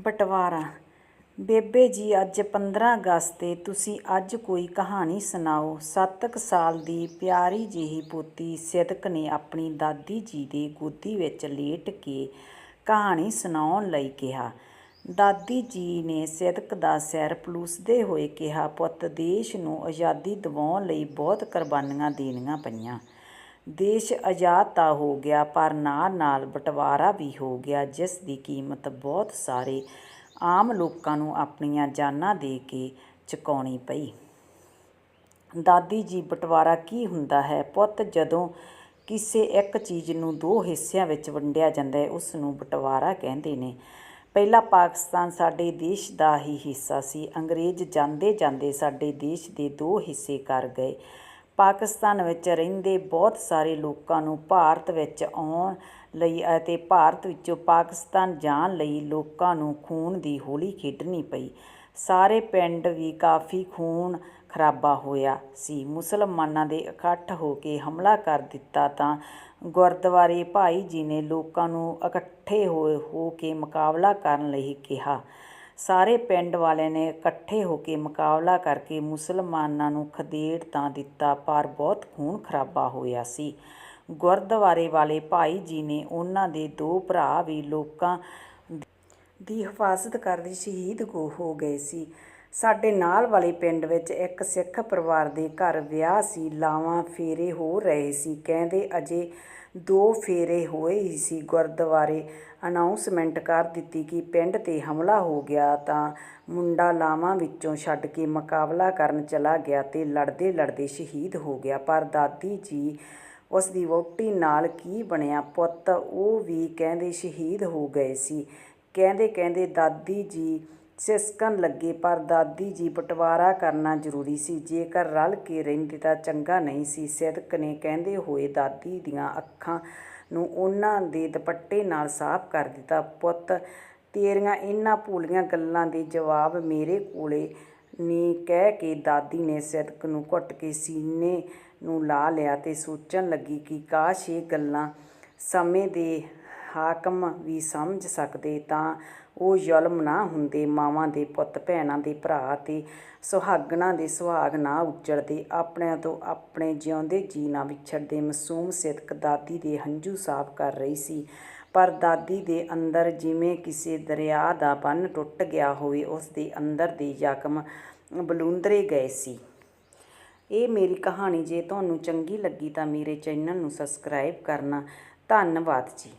ਬਟਵਾਰਾ। ਬੇਬੇ ਜੀ, ਅੱਜ 15 ਅਗਸਤ 'ਤੇ ਤੁਸੀਂ ਅੱਜ ਕੋਈ ਕਹਾਣੀ ਸੁਣਾਓ। ਸੱਤ ਕੁ ਸਾਲ ਦੀ ਪਿਆਰੀ ਜਿਹੀ ਪੋਤੀ ਸਿਦਕ ਨੇ ਆਪਣੀ ਦਾਦੀ ਜੀ ਦੇ ਗੋਦੀ ਵਿੱਚ ਲੇਟ ਕੇ ਕਹਾਣੀ ਸੁਣਾਉਣ ਲਈ ਕਿਹਾ। ਦਾਦੀ ਜੀ ਨੇ ਸਿਦਕ ਦਾ ਸਿਰ ਪਲੂਸਦੇ ਹੋਏ ਕਿਹਾ, ਪੁੱਤ, ਦੇਸ਼ ਨੂੰ ਆਜ਼ਾਦੀ ਦਿਵਾਉਣ ਲਈ ਬਹੁਤ ਕੁਰਬਾਨੀਆਂ ਦੇਣੀਆਂ ਪਈਆਂ। ਦੇਸ਼ ਆਜ਼ਾਦ ਤਾਂ ਹੋ ਗਿਆ, ਪਰ ਨਾਲ ਨਾਲ ਬਟਵਾਰਾ ਵੀ ਹੋ ਗਿਆ, ਜਿਸ ਦੀ ਕੀਮਤ ਬਹੁਤ ਸਾਰੇ ਆਮ ਲੋਕਾਂ ਨੂੰ ਆਪਣੀਆਂ ਜਾਨਾਂ ਦੇ ਕੇ ਚੁਕਾਉਣੀ ਪਈ। ਦਾਦੀ ਜੀ, ਬਟਵਾਰਾ ਕੀ ਹੁੰਦਾ ਹੈ? ਪੁੱਤ, ਜਦੋਂ ਕਿਸੇ ਇੱਕ ਚੀਜ਼ ਨੂੰ ਦੋ ਹਿੱਸਿਆਂ ਵਿੱਚ ਵੰਡਿਆ ਜਾਂਦਾ ਹੈ, ਉਸ ਨੂੰ ਬਟਵਾਰਾ ਕਹਿੰਦੇ ਨੇ। ਪਹਿਲਾਂ ਪਾਕਿਸਤਾਨ ਸਾਡੇ ਦੇਸ਼ ਦਾ ਹੀ ਹਿੱਸਾ ਸੀ, ਅੰਗਰੇਜ਼ ਜਾਂਦੇ ਜਾਂਦੇ ਸਾਡੇ ਦੇਸ਼ ਦੇ ਦੋ ਹਿੱਸੇ ਕਰ ਗਏ। ਪਾਕਿਸਤਾਨ ਵਿੱਚ ਰਹਿੰਦੇ ਬਹੁਤ ਸਾਰੇ ਲੋਕਾਂ ਨੂੰ ਭਾਰਤ ਵਿੱਚ ਆਉਣ ਲਈ ਅਤੇ ਭਾਰਤ ਵਿੱਚੋਂ ਪਾਕਿਸਤਾਨ ਜਾਣ ਲਈ ਲੋਕਾਂ ਨੂੰ ਖੂਨ ਦੀ ਹੋਲੀ ਖੇਡਣੀ ਪਈ। ਸਾਰੇ ਪਿੰਡ ਵੀ ਕਾਫੀ ਖੂਨ ਖਰਾਬਾ ਹੋਇਆ ਸੀ। ਮੁਸਲਮਾਨਾਂ ਦੇ ਇਕੱਠ ਹੋ ਕੇ ਹਮਲਾ ਕਰ ਦਿੱਤਾ ਤਾਂ ਗੁਰਦੁਆਰੇ ਭਾਈ ਜੀ ਨੇ ਲੋਕਾਂ ਨੂੰ ਇਕੱਠੇ ਹੋ ਹੋ ਕੇ ਮੁਕਾਬਲਾ ਕਰਨ ਲਈ ਕਿਹਾ। ਸਾਰੇ ਪਿੰਡ ਵਾਲਿਆਂ ਨੇ ਇਕੱਠੇ ਹੋ ਕੇ ਮੁਕਾਬਲਾ ਕਰਕੇ ਮੁਸਲਮਾਨਾਂ ਨੂੰ ਖਦੇੜ ਤਾਂ ਦਿੱਤਾ, ਪਰ ਬਹੁਤ ਖੂਨ ਖਰਾਬਾ ਹੋਇਆ ਸੀ। ਗੁਰਦੁਆਰੇ ਵਾਲੇ ਭਾਈ ਜੀ ਨੇ ਉਹਨਾਂ ਦੇ ਦੋ ਭਰਾ ਵੀ ਲੋਕਾਂ ਦੀ ਹਿਫਾਜ਼ਤ ਕਰਦੇ ਸ਼ਹੀਦ ਹੋ ਹੋ ਗਏ ਸੀ। ਸਾਡੇ ਨਾਲ ਵਾਲੇ ਪਿੰਡ ਵਿੱਚ ਇੱਕ ਸਿੱਖ ਪਰਿਵਾਰ ਦੇ ਘਰ ਵਿਆਹ ਸੀ, ਲਾਵਾਂ ਫੇਰੇ ਹੋ ਰਹੇ ਸੀ। ਕਹਿੰਦੇ ਅਜੇ ਦੋ ਫੇਰੇ ਹੋਏ ਹੀ ਸੀ ਗੁਰਦੁਆਰੇ ਅਨਾਉਂਸਮੈਂਟ ਕਰ ਦਿੱਤੀ ਕਿ ਪਿੰਡ ਤੇ ਹਮਲਾ ਹੋ ਗਿਆ ਤਾਂ ਮੁੰਡਾ ਲਾਵਾਂ ਵਿੱਚੋਂ ਛੱਡ ਕੇ ਮੁਕਾਬਲਾ ਕਰਨ ਚਲਾ ਗਿਆ ਤੇ ਲੜਦੇ ਲੜਦੇ ਸ਼ਹੀਦ ਹੋ ਗਿਆ। ਪਰ ਦਾਦੀ ਜੀ, ਉਸ ਦੀ ਵਹੁਟੀ ਨਾਲ ਕੀ ਬਣਿਆ ਪੁੱਤ? ਉਹ ਵੀ ਕਹਿੰਦੇ ਸ਼ਹੀਦ ਹੋ ਗਏ ਸੀ। ਕਹਿੰਦੇ ਕਹਿੰਦੇ ਦਾਦੀ ਜੀ ਸਿਸਕਣ ਲੱਗੇ, ਪਰ ਦਾਦੀ ਜੀ ਬਟਵਾਰਾ ਕਰਨਾ ਜ਼ਰੂਰੀ ਸੀ। ਜੇਕਰ ਰਲ ਕੇ ਰਹਿੰਦੇ ਤਾਂ ਚੰਗਾ ਨਹੀਂ ਸੀ। ਸਿਦਕ ਨੇ ਕਹਿੰਦੇ ਹੋਏ ਦਾਦੀ ਦੀਆਂ ਅੱਖਾਂ ਨੂੰ ਉਹਨਾਂ ਦੇ ਦੁਪੱਟੇ ਨਾਲ ਸਾਫ਼ ਕਰ ਦਿੱਤਾ। ਪੁੱਤ, ਤੇਰੀਆਂ ਇਹਨਾਂ ਭੂਲੀਆਂ ਗੱਲਾਂ ਦੇ ਜਵਾਬ ਮੇਰੇ ਕੋਲੇ ਨੀ ਕਹਿ ਕੇ ਦਾਦੀ ਨੇ ਸਿਦਕ ਨੂੰ ਘੁੱਟ ਕੇ ਸੀਨੇ ਨੂੰ ਲਾ ਲਿਆ ਤੇ ਸੋਚਣ ਲੱਗੀ ਕਿ ਕਾਸ਼ ਇਹ ਗੱਲਾਂ ਸਮੇਂ ਦੇ ਹਾਕਮ ਵੀ ਸਮਝ ਸਕਦੇ ਤਾਂ ਉਹ ਜ਼ੁਲਮ ਨਾ ਹੁੰਦੇ, ਮਾਵਾਂ ਦੇ ਪੁੱਤ, ਭੈਣਾਂ ਦੇ ਭਰਾ ਤੇ ਸੁਹਾਗਣਾ ਦੇ ਸੁਹਾਗ ਨਾ ਉੱਜੜਦੇ। ਆਪਣਿਆਂ ਤੋਂ ਆਪਣੇ ਜਿਉਂਦੇ ਜੀ ਨਾ ਵਿਛੜਦੇ। ਮਾਸੂਮ ਸਿਦਕ ਦਾਦੀ ਦੇ ਹੰਝੂ ਸਾਫ਼ ਕਰ ਰਹੀ ਸੀ। ਪਰ ਦਾਦੀ ਦੇ ਅੰਦਰ ਜਿਵੇਂ ਕਿਸੇ ਦਰਿਆ ਦਾ ਬੰਨ ਟੁੱਟ ਗਿਆ ਹੋਵੇ, ਉਸ ਦੇ ਅੰਦਰ ਦੇ ਜ਼ਖਮ ਬਲੂੰਦਰੇ ਗਏ ਸੀ। ਇਹ ਮੇਰੀ ਕਹਾਣੀ ਜੇ ਤੁਹਾਨੂੰ ਚੰਗੀ ਲੱਗੀ ਤਾਂ ਮੇਰੇ ਚੈਨਲ ਨੂੰ ਸਬਸਕ੍ਰਾਈਬ ਕਰਨਾ। ਧੰਨਵਾਦ ਜੀ।